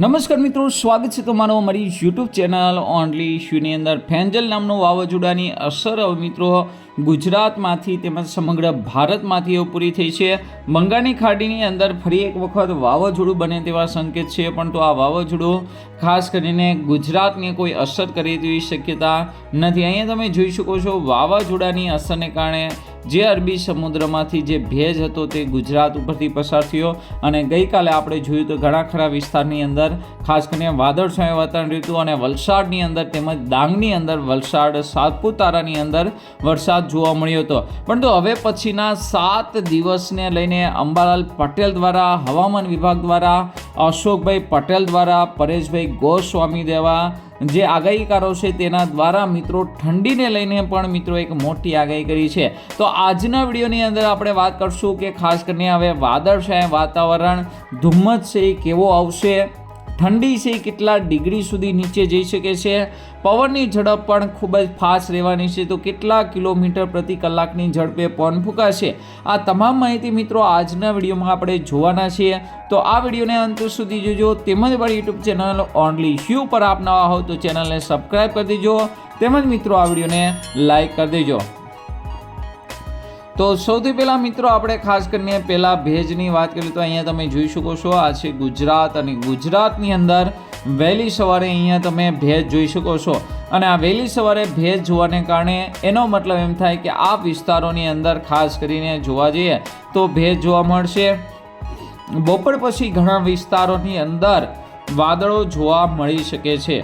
નમસ્કાર મિત્રો, સ્વાગત છે તમારો અમારી યુટ્યુબ ચેનલ ઓનલી ઇશ્યુની અંદર. ફેન્જલ નામનું વાવાઝોડાની અસર મિત્રો ગુજરાતમાંથી તેમજ સમગ્ર ભારતમાંથી હવે પૂરી થઈ છે. બંગાળની ખાડીની અંદર ફરી એક વખત વાવાઝોડું બને તેવા સંકેત છે પણ તો આ વાવાઝોડું ખાસ કરીને ગુજરાતને કોઈ અસર કરે તેવી શક્યતા નથી. અહીંયા તમે જોઈ શકો છો, વાવાઝોડાની અસરને કારણે જે અરબી સમુદ્રમાંથી જે ભેજ હતો તે ગુજરાત ઉપરથી પસાર થયો અને ગઈકાલે આપણે જોયું તો ઘણા ખરા વિસ્તારની અંદર, ખાસ કરીને વાદળછાયું વાતાવરણ રહ્યું અને વલસાડની અંદર તેમજ ડાંગની અંદર વલસાડ, સાતપુતારાની અંદર વરસાદ જોવા મળ્યો હતો. પરંતુ હવે પછીના સાત દિવસને લઈને અંબાલાલ પટેલ દ્વારા, હવામાન વિભાગ દ્વારા, અશોકભાઈ પટેલ દ્વારા, પરેશભાઈ ગોસ્વામી દેવા જે આગાહીકારો છે તેના દ્વારા મિત્રો ઠંડીને લઈને પણ મિત્રો એક મોટી આગાહી કરી છે. તો આજના વિડીયોની અંદર આપણે વાત કરશું કે ખાસ કરીને હવે વાદળછાયા વાતાવરણ, ધુમ્મસ છે એ કેવો આવશે? ઠંડી છે કેટલા ડિગ્રી સુધી નીચે જઈ શકે છે? પવનની ઝડપ પણ ખૂબ જ ફાસ્ટ રહેવાની છે, તો કેટલા કિલોમીટર પ્રતિ કલાકની ઝડપે પવન ફૂંકાશે? આ તમામ માહિતી મિત્રો આજના વિડીયોમાં આપણે જોવાના છીએ. તો આ વિડીયોને અંત સુધી જોજો. તેમજ મારી યુટ્યુબ ચેનલ ઓનલી શ્યુ પર આપ નવા હો તો ચેનલને સબસ્ક્રાઈબ કરી દેજો. તેમજ મિત્રો આ વિડીયોને લાઈક કરી દેજો. તો સૌથી પહેલાં મિત્રો આપણે ખાસ કરીને પહેલાં ભેજની વાત કરીએ તો અહીંયા તમે જોઈ શકો છો, આ છે ગુજરાત અને ગુજરાતની અંદર વહેલી સવારે અહીંયા તમે ભેજ જોઈ શકો છો. અને આ વહેલી સવારે ભેજ જોવાને કારણે એનો મતલબ એમ થાય કે આ વિસ્તારોની અંદર ખાસ કરીને જોવા જઈએ તો ભેજ જોવા મળશે. બપોર પછી ઘણા વિસ્તારોની અંદર વાદળો જોવા મળી શકે છે.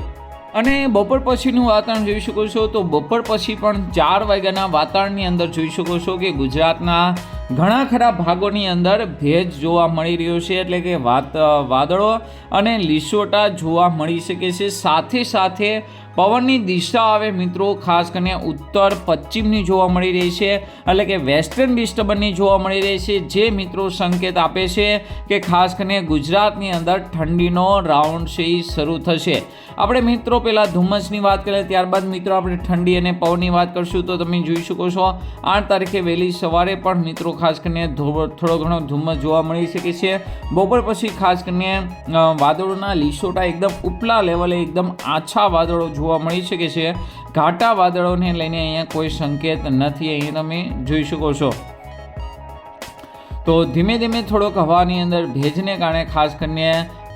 અને બપોર પછીનું વાતાવરણ જોઈ શકો છો તો બપોર પછી પણ ચાર વાગ્યાના વાતાવરણની અંદર જોઈ શકો છો કે ગુજરાતના ઘણા ખરા ભાગોની અંદર ભેજ જોવા મળી રહ્યો છે, એટલે કે વાત વાદળો અને લીસોટા જોવા મળી શકે છે. સાથે સાથે પવનની દિશા આવે મિત્રો, ખાસ કરીને ઉત્તર પશ્ચિમની જોવા મળી રહી છે, એટલે કે વેસ્ટર્ન ડિસ્ટર્બન્સની જોવા મળી રહી છે, જે મિત્રો સંકેત આપે છે કે ખાસ કરીને ગુજરાતની અંદર ઠંડીનો રાઉન્ડ છે એ શરૂ થશે. આપણે મિત્રો પહેલાં ધુમ્મસની વાત કરીએ, ત્યારબાદ મિત્રો આપણે ઠંડી અને પવનની વાત કરશું, તો તમે જોઈ શકો છો, આઠ તારીખે વહેલી સવારે પણ મિત્રો ખાસ કરીને થોડો ઘણો ધુમ્મસ જોવા મળી શકે છે. બપોર પછી ખાસ કરીને વાદળોના લીસોટા એકદમ ઉપલા લેવલે એકદમ આછા વાદળો જોવા મળી શકે છે. ઘાટા વાદળોને લઈને અહીંયા કોઈ સંકેત નથી. અહીં તમે જોઈ શકો છો. તો ધીમે ધીમે થોડોક હવાની અંદર ભેજને કારણે ખાસ કરીને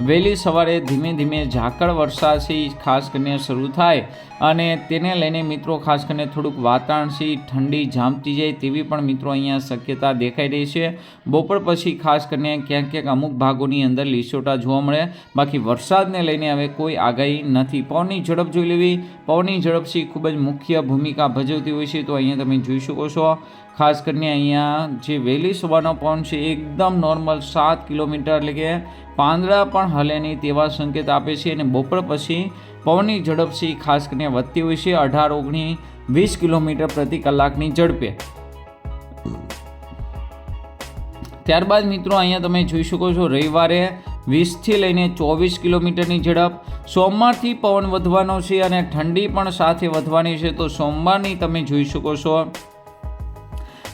વહેલી સવારે ધીમે ધીમે ઝાકળ વરસાદ છે ઈ ખાસ કરીને શરૂ થાય અને તેને લઈને મિત્રો ખાસ કરીને થોડુંક વાતાવરણ છે ઠંડી જામતી જાય તેવી પણ મિત્રો અહીંયા શક્યતા દેખાઈ રહી છે. બપોર પછી ખાસ કરીને ક્યાંક ક્યાંક અમુક ભાગોની અંદર લીસોટા જોવા મળે. બાકી વરસાદને લઈને હવે કોઈ આગાહી નથી. પવનની ઝડપ જોઈ લેવી. પવનની ઝડપથી ખૂબ જ મુખ્ય ભૂમિકા ભજવતી હોય છે તો અહીંયા તમે જોઈ શકો છો. ખાસ કરીને અહીંયા જે વહેલી સવારનો પવન છે, એકદમ નોર્મલ સાત કિલોમીટર એટલે કે પાંદડા પણ હલે નહીં તેવા સંકેત આપે છે અને બપોર પછી પવનની ઝડપ છે ખાસ કરીને વધતી હોય છે. અઢાર ઓગણી વીસ કિલોમીટર પ્રતિ કલાકની ઝડપે. ત્યારબાદ મિત્રો અહીંયા તમે જોઈ શકો છો, રવિવારે વીસથી લઈને ચોવીસ કિલોમીટરની ઝડપ. સોમવારથી પવન વધવાનો છે અને ઠંડી પણ સાથે વધવાની છે. તો સોમવારની તમે જોઈ શકો છો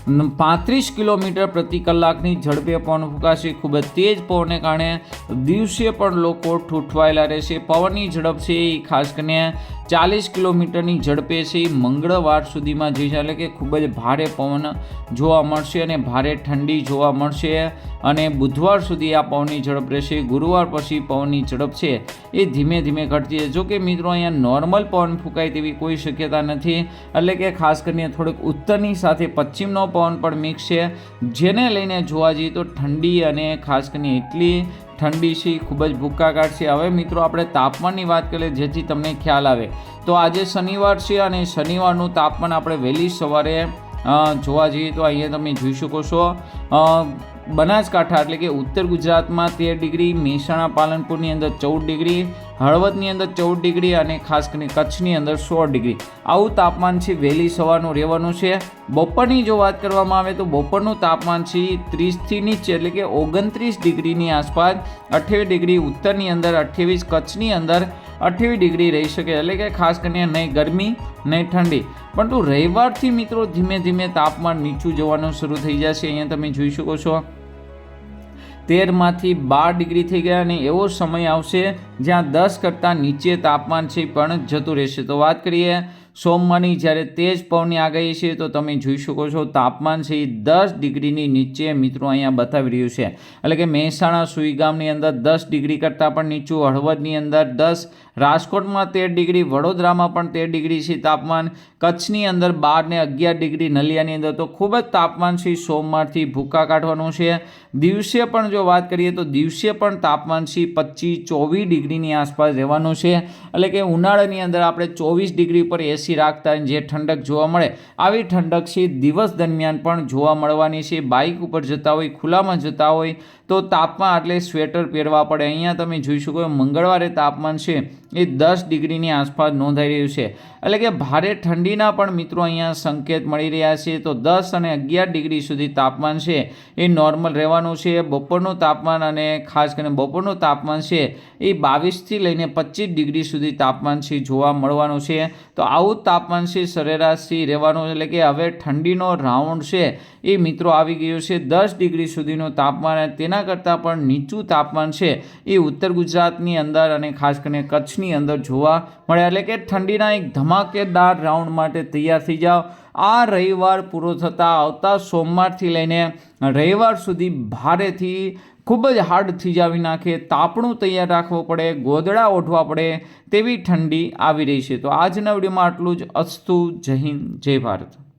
પાંત્રીસ કિલોમીટર પ્રતિ કલાકની ઝડપે પવન ફૂંકાશે. ખૂબ જ તેજ પવનને કારણે દિવસે પણ લોકો ઠૂઠવાયેલા રહેશે. પવનની ઝડપ છે એ ખાસ કરીને ચાલીસ કિલોમીટરની ઝડપે છે મંગળવાર સુધીમાં જઈ એટલે કે ખૂબ જ ભારે પવન જોવા મળશે અને ભારે ઠંડી જોવા મળશે અને બુધવાર સુધી આ પવનની ઝડપ રહેશે. ગુરુવાર પછી પવનની ઝડપ છે એ ધીમે ધીમે ઘટતી જશે જો કે મિત્રો, અહીંયા નોર્મલ પવન ફૂંકાય તેવી કોઈ શક્યતા નથી, એટલે કે ખાસ કરીને થોડુંક ઉત્તરની સાથે પશ્ચિમનો પવન પણ મિક્સ છે. જેને લઈને જોવા જઈએ તો ઠંડી અને ખાસ કરીને એટલી ઠંડી છે, ખૂબ જ ભૂક્કા કાઢશે હવે મિત્રો આપણે તાપમાનની વાત કરીએ, જેથી તમને ખ્યાલ આવે. તો આજે શનિવાર છે અને શનિવારનું તાપમાન આપણે વહેલી સવારે જોવા જઈએ તો અહીંયા તમે જોઈ શકો છો. બનાસકાંઠા એટલે કે ઉત્તર ગુજરાતમાં તેર ડિગ્રી, મહેસાણા, પાલનપુરની અંદર ચૌદ ડિગ્રી હળવદની અંદર ચૌદ ડિગ્રી અને ખાસ કરીને કચ્છની અંદર સોળ ડિગ્રી. આવું તાપમાન છે વહેલી સવારનું રહેવાનું છે. બપોરની જો વાત કરવામાં આવે તો બપોરનું તાપમાન છે ત્રીસથી નીચે, એટલે કે ઓગણત્રીસ ડિગ્રીની આસપાસ. અઠ્યાવીસ ડિગ્રી ઉત્તરની અંદર, અઠ્યાવીસ કચ્છની અંદર અઠ્યાવીસ ડિગ્રી રહી શકે, એટલે કે ખાસ કરીને નહીં ગરમી, નહીં ઠંડી. પરંતુ રવિવારથી મિત્રો ધીમે ધીમે તાપમાન નીચું જવાનું શરૂ થઈ જશે. અહીંયા તમે જોઈ શકો છો. તેરમાંથી બાર ડિગ્રી થઈ ગયા અને એવો સમય આવશે જ્યાં દસ કરતાં નીચે તાપમાન છે પણ જતું રહેશે. તો વાત કરીએ સોમવારની જ્યારે તેજ પવનની આગાહી છે, તો તમે જોઈ શકો છો તાપમાન છે એ દસ ડિગ્રીની નીચે મિત્રો અહીંયા બતાવી રહ્યું છે. એટલે કે મહેસાણા, સુઈગામની અંદર દસ ડિગ્રી કરતાં પણ નીચું, હળવદની અંદર દસ, રાજકોટમાં તેર ડિગ્રી, વડોદરામાં પણ તેર ડિગ્રી છે તાપમાન. કચ્છની અંદર બાર ને અગિયાર ડિગ્રી, નલિયાની અંદર તો ખૂબ જ તાપમાન છે, સોમવારથી ભૂકા કાઢવાનું છે. દિવસે પણ જો વાત કરીએ તો દિવસે પણ તાપમાન છે પચીસ, ચોવીસ ડિગ્રીની આસપાસ રહેવાનું છે. એટલે કે ઉનાળાની અંદર આપણે ચોવીસ ડિગ્રી પર એસી રાખતા જે ઠંડક જોવા મળે, આવી ઠંડક છે. દિવસ દરમિયાન પણ જોવા મળવાની છે. બાઇક ઉપર જતા હોય, ખુલ્લામાં જતા હોય તો તાપમાન એટલે સ્વેટર પહેરવા પડે. અહીંયા તમે જોઈ શકો મંગળવારે તાપમાન છે એ દસ ડિગ્રીની આસપાસ નોંધાઈ રહ્યું છે. એટલે કે ભારે ઠંડીના પણ મિત્રો અહીંયા સંકેત મળી રહ્યા છે. તો દસ અને અગિયાર ડિગ્રી સુધી તાપમાન છે એ નોર્મલ રહેવાનું છે. બપોરનું તાપમાન અને ખાસ કરીને બપોરનું તાપમાન છે એ બાવીસથી લઈને પચીસ ડિગ્રી સુધી તાપમાન છે જોવા મળવાનું છે. તો આવું તાપમાન છે સરેરાશથી રહેવાનું એટલે કે હવે ઠંડીનો રાઉન્ડ છે એ મિત્રો આવી ગયો છે. દસ ડિગ્રી સુધીનું તાપમાન અને તેના કરતાં પણ નીચું તાપમાન છે. એ ઉત્તર ગુજરાતની અંદર અને ખાસ કરીને કચ્છની અંદર જોવા મળે એટલે કે ઠંડીના એક ધમાકેદાર રાઉન્ડ માટે તૈયાર થઈ જાઓ. આ રવિવાર પૂરો થતાં આવતા સોમવારથી લઈને રવિવાર સુધી ભારેથી ખૂબ જ હાર્ડ થીજાવી નાખે. તાપણું તૈયાર રાખવું પડે, ગોદડા ઓઢવા પડે તેવી ઠંડી આવી રહી છે. તો આજના વિડીયોમાં આટલું જ. અસ્તુ, જય હિન્દ, જય ભારત.